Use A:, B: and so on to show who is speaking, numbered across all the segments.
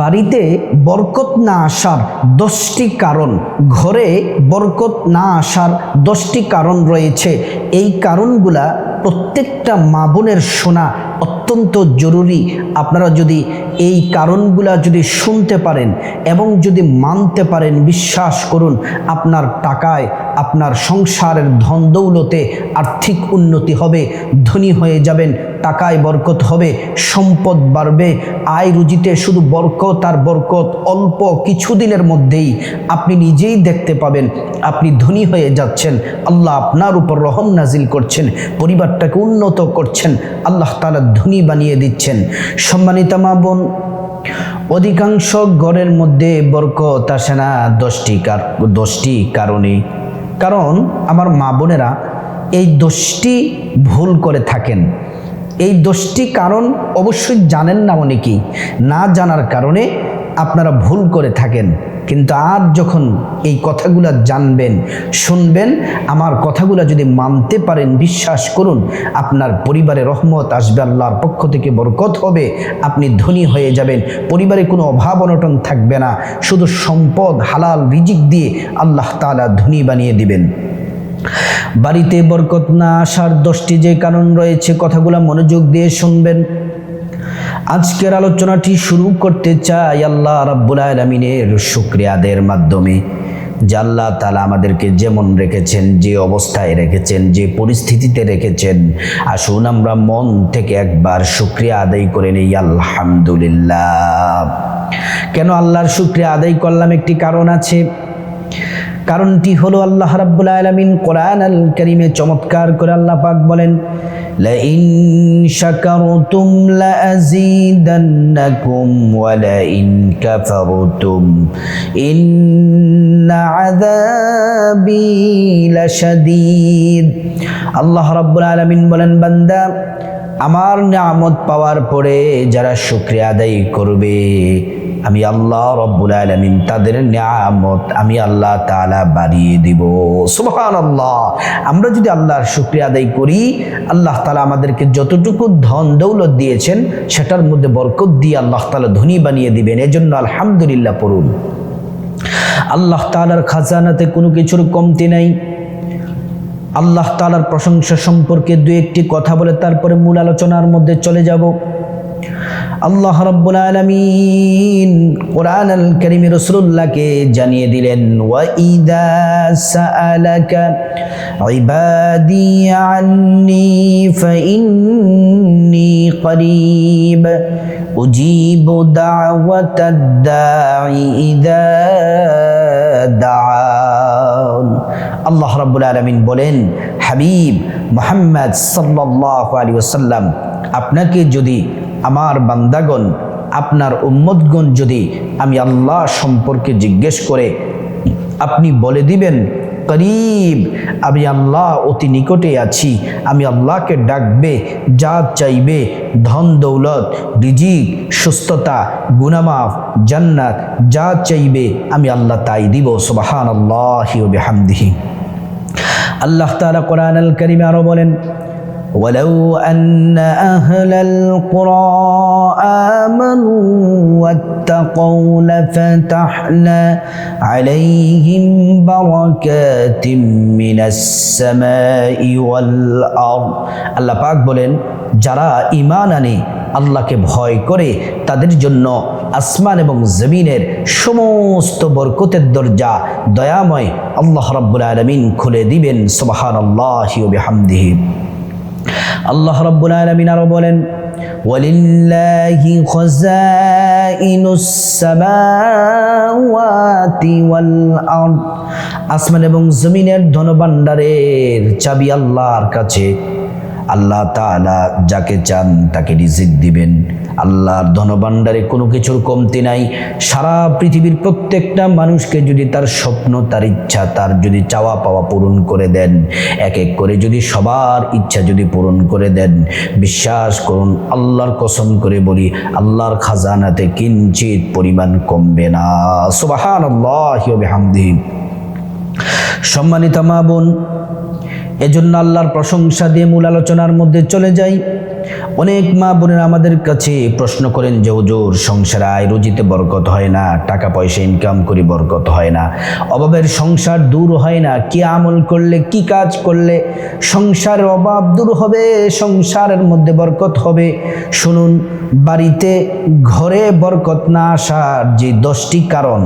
A: বাড়িতে বরকত না আসার দশটি কারণ, ঘরে বরকত না আসার দশটি কারণ রয়েছে। এই কারণগুলা প্রত্যেকটা মা বোনের শোনা অত্যন্ত জরুরি। আপনারা যদি এই কারণগুলা যদি শুনতে পারেন এবং যদি মানতে পারেন, বিশ্বাস করুন, আপনার টাকায় আপনার সংসারের ধন দৌলতে আর্থিক উন্নতি হবে, ধনী হয়ে যাবেন টাকায় বরকত হবে, সম্পদ বাড়বে। আয় রুজিতে শুধু বরকত আর বরকত অল্প কিছুদিনের মধ্যেই আপনি নিজেই দেখতে পাবেন, আপনি ধনী হয়ে যাচ্ছেন। আল্লাহ আপনার উপর রহম নাজিল করছেন, পরিবারটাকে উন্নত করছেন, আল্লাহ তালা ধনী বানিয়ে দিচ্ছেন। সম্মানিতা মা বোন, অধিকাংশ ঘরের মধ্যে বরকত আসে না, দশটি কার, দশটি কারণে। কারণ আমার মা বোনেরা এই দোষটি ভুল করে থাকেন। এই দোষটি কারণ অবশ্যই জানেন না অনেকেই না জানার কারণে আপনারা ভুল করে থাকেন। কিন্তু আর যখন এই কথাগুলা জানবেন, শুনবেন, আমার কথাগুলা যদি মানতে পারেন, বিশ্বাস করুন, আপনার পরিবারে রহমত আসবে, আল্লাহর পক্ষ থেকে বরকত হবে, আপনি ধনী হয়ে যাবেন, পরিবারে কোনো অভাব অনটন থাকবে না, শুধু সম্পদ, হালাল, রিজিক দিয়ে আল্লাহ তাআলা ধনী বানিয়ে দিবেন। বাড়িতে বরকত না আসার দশটি যে কারণ রয়েছে, কথাগুলো মনোযোগ দিয়ে শুনবেন। আজকের আলোচনাটি শুরু করতে চাই আল্লাহ রাব্বুল আলমিনের শুক্রিয়াদের মাধ্যমে, যে আল্লাহ তালা আমাদেরকে যেমন রেখেছেন, যে অবস্থায় রেখেছেন, যে পরিস্থিতিতে রেখেছেন। আসুন আমরা মন থেকে একবার শুক্রিয়া আদায় করে নেই, আলহামদুলিল্লাহ। কেন আল্লাহর শুক্রিয়া আদায় করলাম একটি কারণ আছে? কারণটি হলো আল্লাহ রাব্বুল আলামিন কোরআন আল কারীমে চমৎকার করে আল্লাহ পাক বলেন শাকারতুম লাযীদান্নাকুম ওয়া লাইন কাফারতুম। ইন্না আযাবি লাশাদীদ। আল্লাহ রাব্বুল আলামিন বলেন, বান্দা, আমার নিয়ামত পাওয়ার পরে যারা শুকরিয়া আদায় করবে আমি আল্লাহ রব্বুল আলমিন তাদের নিয়ামত আমি আল্লাহ তালা বাড়িয়ে দিব। সুবহান আল্লাহ আমরা যদি আল্লাহর শুক্রিয়া আদায় করি, আল্লাহ তালা আমাদেরকে যতটুকু ধন দৌলত দিয়েছেন, সেটার মধ্যে বরকত দিয়ে আল্লাহ তালা ধনী বানিয়ে দিবেন। এজন্য আলহামদুলিল্লাহ পড়ুন। আল্লাহ তালার খাজানাতে কোনো কিছুর কমতি নাই। আল্লাহ তালার প্রশংসা সম্পর্কে দু একটি কথা বলে তারপরে মূল আলোচনার মধ্যে চলে যাব। আল্লাহ রব্বুল আলমিন কোরআন আল করিম রসুল্লাহকে জানিয়ে দিলেন ওয়াইদা সাআলাকা ইবাদি আন্নি ফাইন্নি করিব, উজিব দাওয়াতাদ দাঈ ইদা দাআন। আল্লাহ রাব্বুল আলামিন বলেন হাবিব মোহাম্মদ সাল্লাল্লাহু আলাইহি ওয়াসাল্লাম, আপনাকে যদি আমার বান্দাগণ, আপনার উম্মতগণ যদি আমি আল্লাহ সম্পর্কে জিজ্ঞেস করে, আপনি বলে দিবেন, করিব, আমি আল্লাহ অতি নিকটে আছি, আমি আল্লাহকে ডাকবে যা চাইবে, ধন দৌলত, রিজিক, সুস্থতা, গুনামাফ, জান্নাত, যা চাইবে, আমি আল্লাহ তাই দিব সুবাহান আল্লাহ হামদিহি আল্লাহ তালা কোরআন আল করিমে আরও বলেন ولو أن أهل القرى آمنوا واتقوا لفتحنا عليهم بركات من السماء والأرض আল্লাহ পাক বলেন যারা ইমান আনে আল্লাহকে ভয় করে তাদের জন্য আসমান এবং জমিনের সমস্ত বরকতের দরজা দয়াময় আল্লাহ রাব্বুল আলমিন খুলে দিবেন সুবাহান আল্লাহ হামদিহি আল্লাহ রব্বুল আলমিন আরো বলেন ولله خزائن السماوات والأرض আসমান এবং জমিনের ধনভাণ্ডারের চাবি আল্লাহর কাছে আল্লাহ তাআলা যাকে চান তাকে রিজিক দিবেন আল্লাহর ধনভাণ্ডারে কোনো কিছুর কমতি নাই। সারা পৃথিবীর প্রত্যেকটা মানুষকে যদি তার স্বপ্ন, তার ইচ্ছা, তার যদি চাওয়া পাওয়া পূরণ করে দেন, এক এক করে যদি সবার ইচ্ছা যদি পূরণ করে দেন, বিশ্বাস করুন, আল্লাহর কসম করে বলি, আল্লাহর খাজানাতে কিঞ্চিত পরিমাণ কমবে না। সুবাহান আল্লাহ হামদিন সম্মানিত মা বোন, এজন্য আল্লাহর প্রশংসা দিয়ে মূল আলোচনার মধ্যে চলে যাই। অনেক মা বোনেরা আমাদের কাছে প্রশ্ন করেন যে, হুজুর, সংসারে আয় রুজিতে বরকত হয় না, টাকা পয়সা ইনকাম করি বরকত হয় না, অভাবের সংসার দূর হয় না, কি আমল করলে, কি কাজ করলে সংসারের অভাব দূর হবে, সংসারের মধ্যে বরকত হবে? শুনুন, বাড়িতে ঘরে বরকত না আসার যে দশটি কারণ,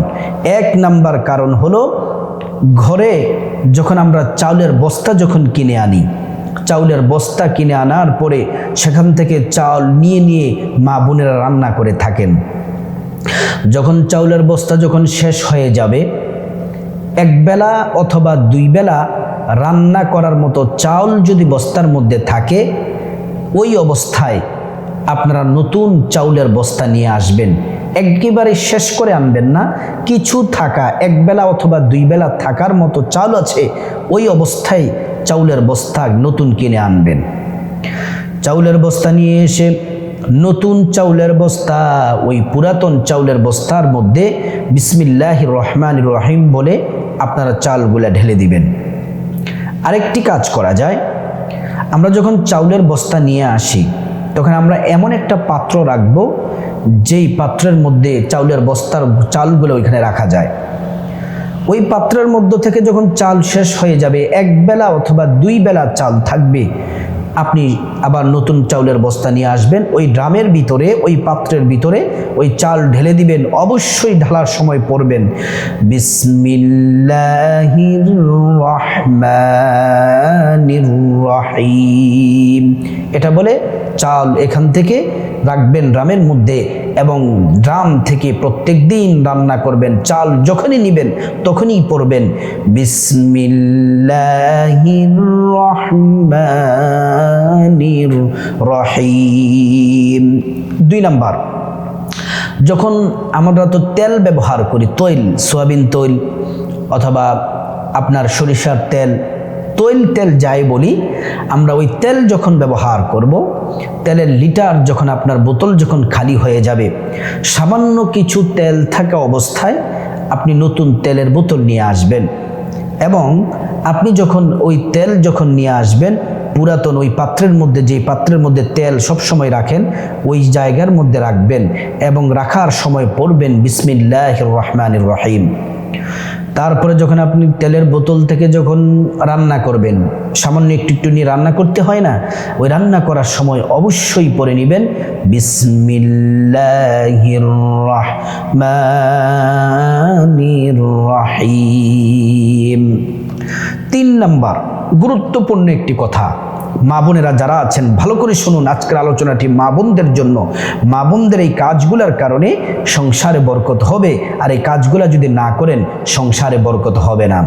A: এক নাম্বার কারণ হলো, ঘরে যখন আমরা চাউলের বস্তা যখন কিনে আনি চাউলের বস্তা কিনে আনার পরে সেখান থেকে চাউল নিয়ে নিয়ে মা বোনেরা রান্না করে থাকেন। যখন চাউলের বস্তা যখন শেষ হয়ে যাবে, এক বেলা অথবা দুই বেলা রান্না করার মতো চাউল যদি বস্তার মধ্যে থাকে, ওই অবস্থায় আপনারা নতুন চাউলের বস্তা নিয়ে আসবেন। একেবারে শেষ করে আনবেন না। কিছু থাকা, এক বেলা অথবা দুই বেলা থাকার মতো চাউল আছে, ওই অবস্থায় চাউলের বস্তা নতুন কিনে আনবেন। চাউলের বস্তা নিয়ে এসে নতুন চাউলের বস্তা, ওই পুরাতন চাউলের বস্তার মধ্যে বিসমিল্লাহ রহমান রহিম বলে আপনারা চালগুলা ঢেলে দিবেন। আরেকটি কাজ করা যায়, আমরা যখন চাউলের বস্তা নিয়ে আসি, তখন আমরা এমন একটা পাত্র রাখব যেই পাত্রের মধ্যে চাউলের বস্তার চালগুলো ওইখানে রাখা যায়। ওই পাত্রের মধ্য থেকে যখন চাল শেষ হয়ে যাবে, এক বেলা অথবা দুই বেলা চাল থাকবে, আপনি আবার নতুন চাউলের বস্তা নিয়ে আসবেন। ওই ড্রামের ভিতরে, ওই পাত্রের ভিতরে ওই চাল ঢেলে দিবেন, অবশ্যই ঢালার সময় পড়বেন। বিসমিল্লাহির রহমানির রহিম। এটা বলে চাল এখান থেকে রাখবেন ড্রামের মধ্যে এবং ড্রাম থেকে প্রত্যেক দিন রান্না করবেন, চাল যখনই নিবেন তখনই পড়বেন। রহিম দুই নাম্বার, যখন আমরা তো তেল ব্যবহার করি, তৈল, সোয়াবিন তৈল অথবা আপনার সরিষার তেল তৈল তেল যাই বলি, আমরা ওই তেল যখন ব্যবহার করব, তেলের লিটার যখন আপনার বোতল যখন খালি হয়ে যাবে, সামান্য কিছু তেল থাকা অবস্থায় আপনি নতুন তেলের বোতল নিয়ে আসবেন। এবং আপনি যখন ওই তেল যখন নিয়ে আসবেন, পুরাতন ওই পাত্রের মধ্যে, যেই পাত্রের মধ্যে তেল সব সময় রাখেন, ওই জায়গার মধ্যে রাখবেন এবং রাখার সময় পড়বেন বিসমিল্লাহ রহমানির রহিম। তারপরে যখন আপনি তেলের বোতল থেকে যখন রান্না করবেন, সামান্য একটু একটু নিয়ে রান্না করতে হয় না, ওই রান্না করার সময় অবশ্যই পরে নেবেন তিন নাম্বার, গুরুত্বপূর্ণ একটি কথা মা বোনেরা যারা আছেন, ভালো করে শুনুন আজকের আলোচনাটি মা বোনদের জন্য। মা বোনদের এই কাজগুলোর কারণে সংসারে বরকত হবে, আর এই কাজগুলো যদি না করেন, সংসারে বরকত হবে না।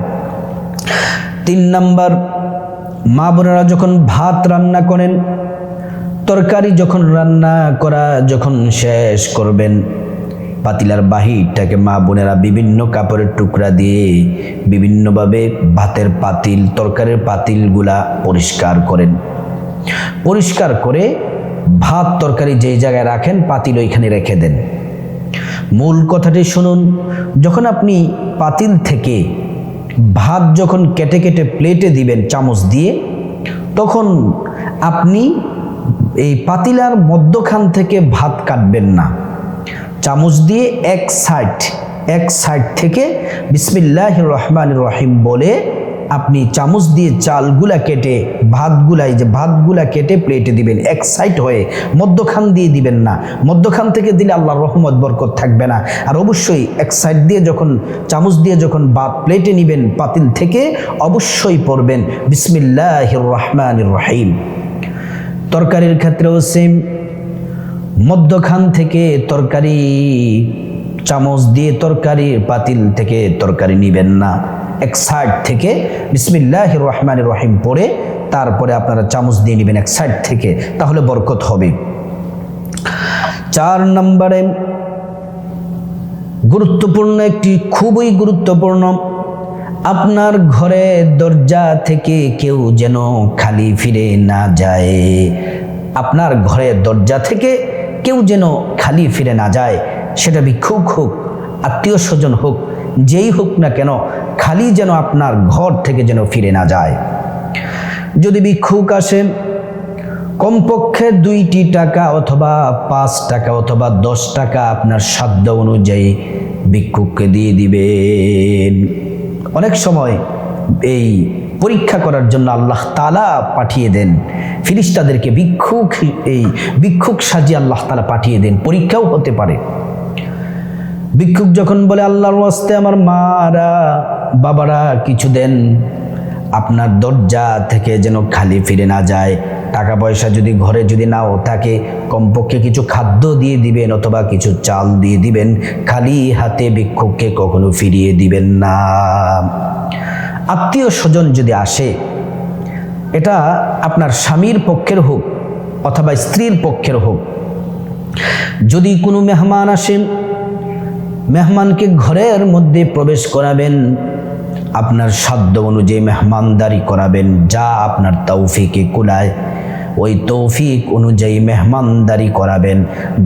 A: তিন নাম্বার, মা বোনেরা যখন ভাত রান্না করেন, তরকারি যখন রান্না করা যখন শেষ করবেন পাতিলার বাহিরটাকে মা বোনেরা বিভিন্ন কাপড়ের টুকরা দিয়ে বিভিন্নভাবে ভাতের পাতিল, তরকারির পাতিলগুলা পরিষ্কার করেন। পরিষ্কার করে ভাত, তরকারি যেই জায়গায় রাখেন, পাতিল ওইখানে রেখে দেন। মূল কথাটি শুনুন, যখন আপনি পাতিল থেকে ভাত যখন কেটে কেটে প্লেটে দিবেন চামচ দিয়ে, তখন আপনি এই পাতিলার মধ্যখান থেকে ভাত কাটবেন না। চামচ দিয়ে এক সাইড এক সাইড থেকে বিসমিল্লাহ রহমান রহিম বলে আপনি চামচ দিয়ে চালগুলা কেটে, ভাতগুলা, এই যে ভাতগুলা কেটে প্লেটে দিবেন, এক সাইড হয়ে। মধ্যখান দিয়ে দিবেন না। মধ্যখান থেকে দিলে আল্লাহর রহমত, বরকত থাকবে না। আর অবশ্যই এক সাইড দিয়ে যখন, চামচ দিয়ে যখন ভাত প্লেটে নিবেন, পাতিল থেকে অবশ্যই পড়বেন বিসমিল্লাহ রহমান রহিম। তরকারির ক্ষেত্রেও সেম মধ্যখান থেকে তরকারি, চামচ দিয়ে তরকারি, পাতিল থেকে তরকারি নিবেন না। এক সাইড থেকে বিসমিল্লাহ রহমান রহিম পড়ে তারপরে আপনারা চামচ দিয়ে নেবেন এক সাইড থেকে, তাহলে বরকত হবে। চার নম্বরে গুরুত্বপূর্ণ একটি, খুবই গুরুত্বপূর্ণ, আপনার ঘরে দরজা থেকে কেউ যেন খালি ফিরে না যায়। আপনার ঘরের দরজা থেকে কেউ যেন খালি ফিরে না যায়, সেটা ভিক্ষুক হোক, আত্মীয় স্বজন হোক, যেই হোক না কেন, খালি যেন আপনার ঘর থেকে যেন ফিরে না যায়। যদি ভিক্ষুক আসে, কমপক্ষে দুইটি টাকা অথবা পাঁচ টাকা অথবা দশ টাকা আপনার সাধ্য অনুযায়ী ভিক্ষুককে দিয়ে দিবেন। অনেক সময় এই পরীক্ষা করার জন্য আল্লাহ তালা পাঠিয়ে দেন। ফিরিস্তাদেরকে ভিক্ষুক এই ভিক্ষুক সাজিয়ে আল্লাহ তালা পাঠিয়ে দেন। পরীক্ষাও হতে পারে। ভিক্ষুক যখন বলে, আল্লাহর ওয়াস্তে আমার মারা, বাবারা কিছু দেন। আপনার দরজা থেকে যেন খালি ফিরে না যায়। টাকা পয়সা যদি ঘরে যদি নাও থাকে, কমপক্ষে কিছু খাদ্য দিয়ে দিবেন অথবা কিছু চাল দিয়ে দিবেন। খালি হাতে ভিক্ষুককে কখনো ফিরিয়ে দিবেন না। আত্মীয় স্বজন যদি আসে, এটা আপনার স্বামীর পক্ষের হোক অথবা স্ত্রীর পক্ষের হোক, যদি কোনো মেহমান আসেন মেহমানকে ঘরের মধ্যে প্রবেশ করাবেন, আপনার সাধ্য অনুযায়ী মেহমানদারি করাবেন, যা আপনার তৌফিকে কুলায়, ওই তৌফিক অনুযায়ী মেহমানদারি করাবেন।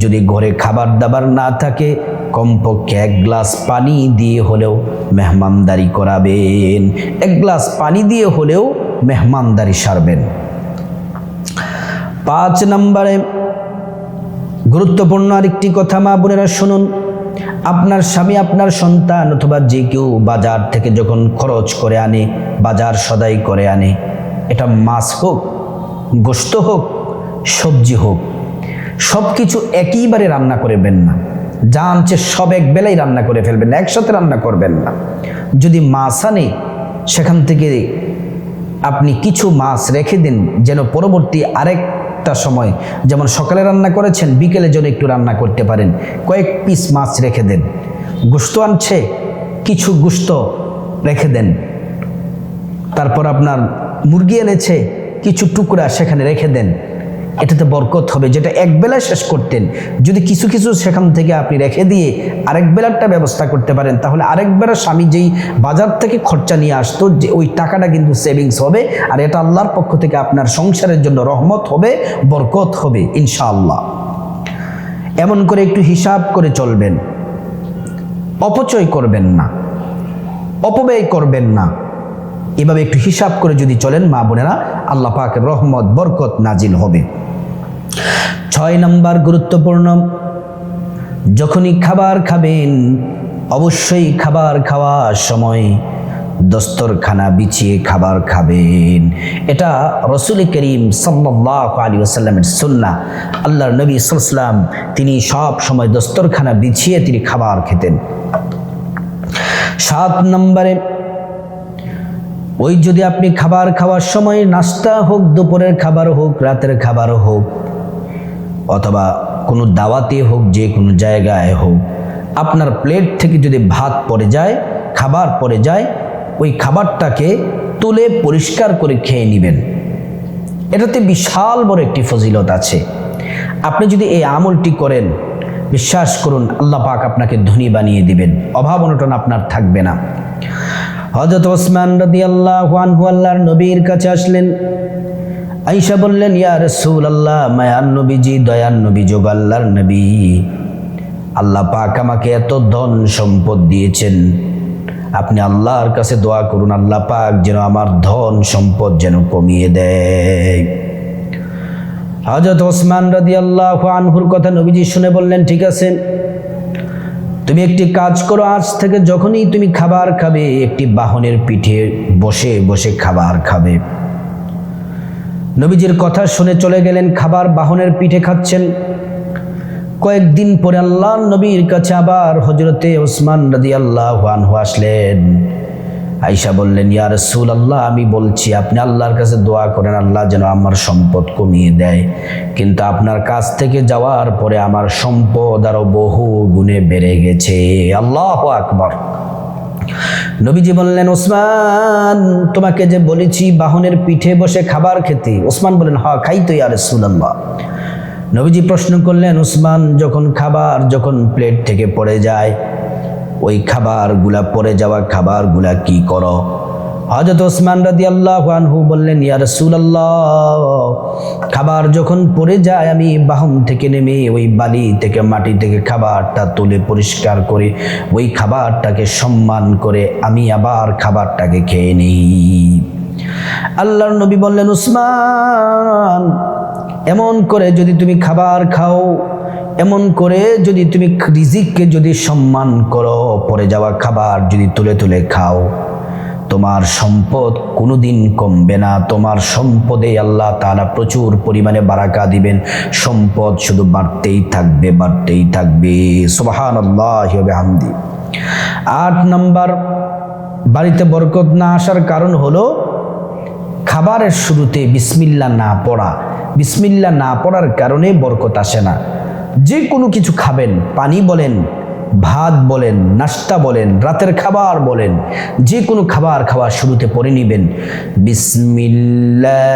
A: যদি ঘরে খাবার দাবার না থাকে কমপক্ষে এক গ্লাস পানি দিয়ে হলেও মেহমানদারি করাবেন। এক গ্লাস পানি দিয়ে হলেও মেহমানদারি সারবেন। পাঁচ নম্বরে গুরুত্বপূর্ণ আরেকটি কথা, মা বোনেরা, শুনুন। আপনার স্বামী, আপনার সন্তান অথবা যে কেউ বাজার থেকে যখন খরচ করে আনে, বাজার সদাই করে আনে, এটা মাছ হোক, গোস্ত হোক, সবজি হোক সব কিছু একইবারে রান্না করবেন না। যা আনছে সব এক বেলায় রান্না করে ফেলবেন একসাথে রান্না করবেন না। যদি মাছ আনে, সেখান থেকে আপনি কিছু মাছ রেখে দিন, যেন পরবর্তী আরেকটা সময় যেমন সকালে রান্না করেছেন, বিকেলে যেন একটু রান্না করতে পারেন, কয়েক পিস মাছ রেখে দেন। গুস্ত আনছে, কিছু গুস্ত রেখে দেন। তারপর আপনার মুরগি এনেছে, কিছু টুকরা সেখানে রেখে দেন। এটাতে বরকত হবে, যেটা এক বেলায় শেষ করতেন। যদি কিছু কিছু সেখান থেকে আপনি রেখে দিয়ে আরেক বেলারটা ব্যবস্থা করতে পারেন, তাহলে আরেক বেলার স্বামী যেই বাজার থেকে খরচা নিয়ে আসতো, যে ওই টাকাটা কিন্তু সেভিংস হবে, আর এটা আল্লাহর পক্ষ থেকে আপনার সংসারের জন্য রহমত হবে, বরকত হবে, ইনশাআল্লাহ। এমন করে একটু হিসাব করে চলবেন। অপচয় করবেন না, অপব্যয় করবেন না। এভাবে একটু হিসাব করে যদি চলেন, মা বোনেরা, আল্লাহ পাকের রহমত, বরকত নাজিল হবে। ছয় নম্বর গুরুত্বপূর্ণ, যখনই খাবার খাবেন, অবশ্যই খাবার খাওয়ার সময় দস্তরখানা বিছিয়ে খাবার খাবেন। এটা রসুল করিম সাল্লাহ আলী আসাল্লামের সুন্না আল্লাহর নবী সাল্লাম তিনি সব সময় দস্তরখানা বিছিয়ে তিনি খাবার খেতেন। সাত নম্বরে, ওই যদি আপনি খাবার খাওয়ার সময় নাস্তা হোক, দুপুরের খাবার হোক, রাতের খাবার হোক অথবা কোনো দাওয়াতে হোক, যে কোনো জায়গায় হোক, আপনার প্লেট থেকে যদি ভাত পড়ে যায়, খাবার পড়ে যায়, ওই খাবারটাকে তুলে পরিষ্কার করে খেয়ে নেবেন। এটাতে বিশাল বড় একটি ফজিলত আছে। আপনি যদি এই আমলটি করেন, বিশ্বাস করুন, আল্লাহ পাক আপনাকে ধনী বানিয়ে দিবেন, অভাব অনটন আপনার থাকবে না। হজরত ওসমান রদি আল্লাহ আল্লাহর নবীর কাছে আসলেন আইসা বললেন, ইয়া রসুল আল্লাহ মায়ার নবীজি দয়ার নবী, যোগ আল্লাহর নবী। আল্লাহ পাক আমাকে এত ধন সম্পদ দিয়েছেন। আপনি আল্লাহর কাছে দোয়া করুন, আল্লাহ পাক যেন আমার ধন সম্পদ যেন কমিয়ে দেয়। হজরত ওসমান রাদি আল্লাহ আনহুর কথা নবীজি শুনে বললেন, ঠিক আছে, তুমি একটি কাজ করো, আজ থেকে যখনই তুমি খাবার খাবে, একটি বাহনের পিঠে বসে বসে খাবার খাবে। নবীজির কথা শুনে চলে গেলেন, খাবার বাহনের পিঠে খাচ্ছেন। কয়েকদিন পরে আল্লাহ নবীর কাছে আবার হজরতে ওসমান রাদি আল্লাহ আসলেন। আইসা বললেন, ইয়া রসুল আল্লাহ আমি বলছি, আপনি আল্লাহর কাছে দোয়া করেন, আল্লাহ যেন আমার সম্পদ কমিয়ে দেয়। কিন্তু আপনার কাছ থেকে যাওয়ার পরে আমার সম্পদ আরও বহু গুণে বেড়ে গেছে। আল্লাহ আকবর। নবীজি বললেন, ওসমান, তোমাকে যে বলেছি বাহনের পিঠে বসে খাবার খেতে। ওসমান বলেন হ খাই তো ইয়ার সুলাল্লাহ নবীজি প্রশ্ন করলেন, ওসমান, যখন খাবার যখন প্লেট থেকে পড়ে যায়, ওই খাবারগুলা পড়ে যাওয়া খাবারগুলা কি করো? হজরত ওসমান রাদি আল্লাহ আনহু বললেন, ইয়া রাসূলুল্লাহ, খাবার যখন পড়ে যায়, আমি বাহন থেকে নেমে ওই বালি থেকে, মাটি থেকে খাবারটা তুলে পরিষ্কার করে, ওই খাবারটাকে সম্মান করে আমি আবার খাবারটাকে খেয়ে নিই। আল্লাহর নবী বললেন উসমান এমন করে যদি তুমি খাবার খাও, এমন করে যদি তুমি রিজিককে যদি সম্মান করো পরে যাওয়া খাবার যদি তুলে তুলে খাও তোমার সম্পদ কোনোদিন কমবে না। তোমার সম্পদে আল্লাহ তারা প্রচুর পরিমাণে বারাকা দিবেন। সম্পদ শুধু বাড়তেই থাকবে বাড়তেই থাকবে। সুবাহান আল্লাহ হামদি আট নম্বর, বাড়িতে বরকত না আসার কারণ হলো খাবারের শুরুতে বিসমিল্লা না পড়া। বিসমিল্লা না পড়ার কারণে বরকত আসে না। যে কোনো কিছু খাবেন, পানি বলেন ভাত বলেন, নাস্তা বলেন, রাতের খাবার বলেন যে কোনো খাবার খাওয়ার শুরুতে পড়ে নেবেন। বিসমিল্লাহির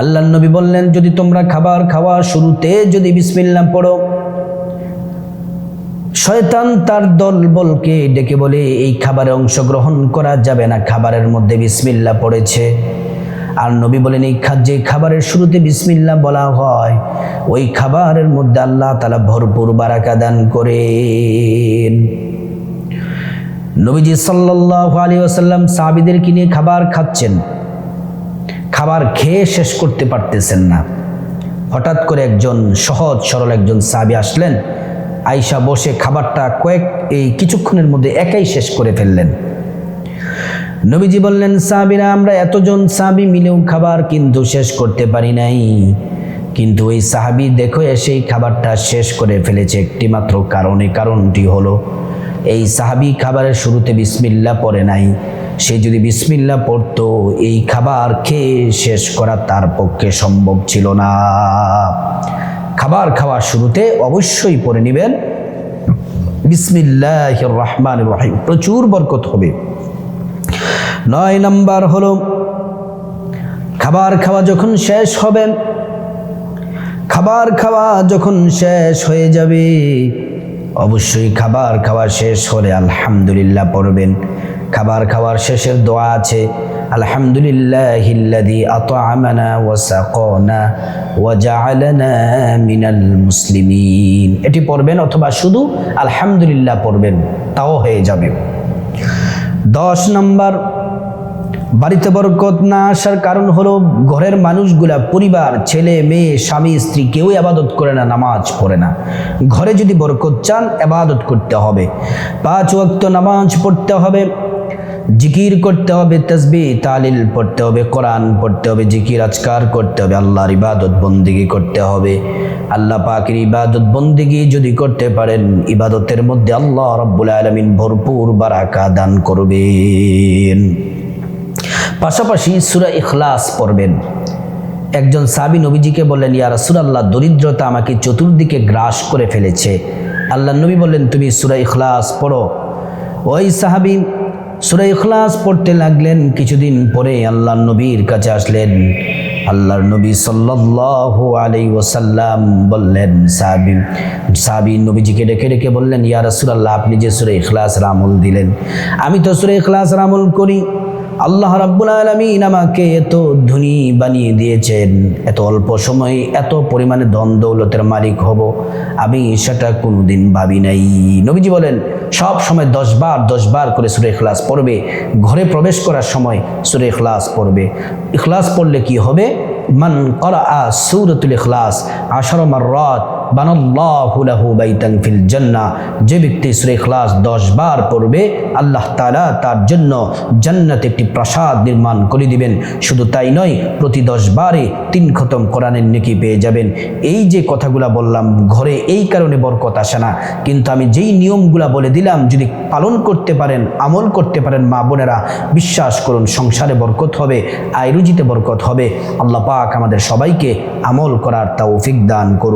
A: আল্লাহ নবী বললেন, যদি তোমরা খাবার খাওয়া শুরুতে যদি বিসমিল্লা পড়ো, শয়তান তার দল বলকে ডেকে বলে, এই খাবারে অংশগ্রহণ করা যাবে না, খাবারের মধ্যে বিসমিল্লা পড়েছে। আর নবী বলেন, এই যে খাবারের শুরুতে বিসমিল্লা বলা হয়, ওই খাবারের মধ্যে আল্লাহ তালা ভরপুর বারাকা দান করেন। নবীজি সাল্লাহ আলী আসাল্লাম সাহাবিদেরকে নিয়ে খাবার খাচ্ছেন। খাবার খেয়ে শেষ করতে পারতেছেন না। হঠাৎ করে একজন সহজ, সরল একজন সাবি আসলেন। আইসা বসে খাবারটা কয়েক, এই কিছুক্ষণের মধ্যে একাই শেষ করে ফেললেন। নবীজি বললেন সাবিরা আমরা এতজন সাবি মিলেও খাবার কিন্তু শেষ করতে পারি নাই। কিন্তু ওই সাহাবি দেখো, এসেই খাবারটা শেষ করে ফেলেছে একটি মাত্র কারণে। কারণটি হলো, এই সাহাবি খাবারের শুরুতে বিসমিল্লা পড়ে নাই। সে যদি বিসমিল্লা পড়তো, এই খাবার খেয়ে শেষ করা তার পক্ষে সম্ভব ছিল না। খাবার খাওয়ার শুরুতে অবশ্যই পড়ে নেবেন। বিসমিল্লাহ রহমান রহিম। প্রচুর বরকত হবে। নয় নাম্বার হলো, খাবার খাওয়া যখন শেষ হবে, খাবার খাওয়া যখন শেষ হয়ে যাবে, অবশ্যই খাবার খাওয়া শেষ হলে আলহামদুলিল্লাহ পড়বেন। খাবার খাওয়ার শেষের দোয়া আছে, আলহামদুলিল্লাহিল্লাযী আত'আমানা ওয়া সাকানা ওয়া জা'আলানা মিনাল মুসলিমিন। এটি পড়বেন অথবা শুধু আলহামদুলিল্লাহ পড়বেন, তাও হয়ে যাবে। দশ নম্বর বাড়িতে বরকত না আসার কারণ হলো ঘরের মানুষগুলা, পরিবার, ছেলে, মেয়ে, স্বামী, স্ত্রী কেউই আবাদত করে না, নামাজ পড়ে না। ঘরে যদি বরকত চান, আবাদত করতে হবে। পাঁচ ওয়াক্ত নামাজ পড়তে হবে, জিকির করতে হবে তসবি তালিল পড়তে হবে, কোরআন পড়তে হবে, জিকির, আজকার করতে হবে, আল্লাহর ইবাদত বন্দিগি করতে হবে। আল্লাহ পাকের ইবাদত বন্দিগি যদি করতে পারেন, ইবাদতের মধ্যে আল্লাহ রব্বুল আলমিন ভরপুর বারাকা দান করবেন। পাশাপাশি সুরা ইখলাস পড়বেন। একজন সাবি নবীজিকে বললেন, ইয়া রাসূলুল্লাহ, দরিদ্রতা আমাকে চতুর্দিকে গ্রাস করে ফেলেছে। আল্লাহ নবী বললেন, তুমি সুরা ইখলাস পড়ো। ওই সাহাবি সুরা ইখলাস পড়তে লাগলেন। কিছুদিন পরে আল্লাহ নবীর কাছে আসলেন। আল্লাহর নবী সাল্লাল্লাহু আলাইহি ওয়াসাল্লাম বললেন, সাহাবি সাহাবি নবীজিকে ডেকে ডেকে বললেন, ইয়া রাসূলুল্লাহ, আপনি যে সূরা ইখলাসের আমল দিলেন, আমি তো সূরা ইখলাস আমল করি। আল্লাহ রাব্বুল আলামিন আমাকে এত ধনী বানিয়ে দিয়েছেন, এত অল্প সময়ে এত পরিমাণে ধন দৌলতের মালিক হব, আমি সেটা কোনোদিন ভাবি নাই। নবীজি বলেন, সব সময় দশ বার দশ বার করে সুরে ইখলাস পড়বে, ঘরে প্রবেশ করার সময় সুরে ইখলাস পড়বে। ইখলাস পড়লে কি হবে? মান করা সূরাতুল ইখলাস, আশার মাররাত বানাল্লাহু লাহু বাইতান ফিল জান্নাহ। যে ব্যক্তি সূরা ইখলাস 10 বার পড়বে, আল্লাহ তাআলা তার জন্য জান্নাতে একটি প্রাসাদ নির্মাণ করে দিবেন। শুধু তাই নয়, প্রতি 10 বারে তিন খতম কোরআনের নেকি পেয়ে যাবেন। এই যে কথাগুলা বললাম, ঘরে এই কারণে বরকত আসে না। কিন্তু আমি যেই নিয়মগুলা বলে দিলাম, যদি পালন করতে পারেন, আমল করতে পারেন, মা বোনেরা, বিশ্বাস করুন, সংসারে বরকত হবে, আয় রুজিতে বরকত হবে। আল্লাহ পাক আমাদের সবাইকে আমল করার তৌফিক দান করুন।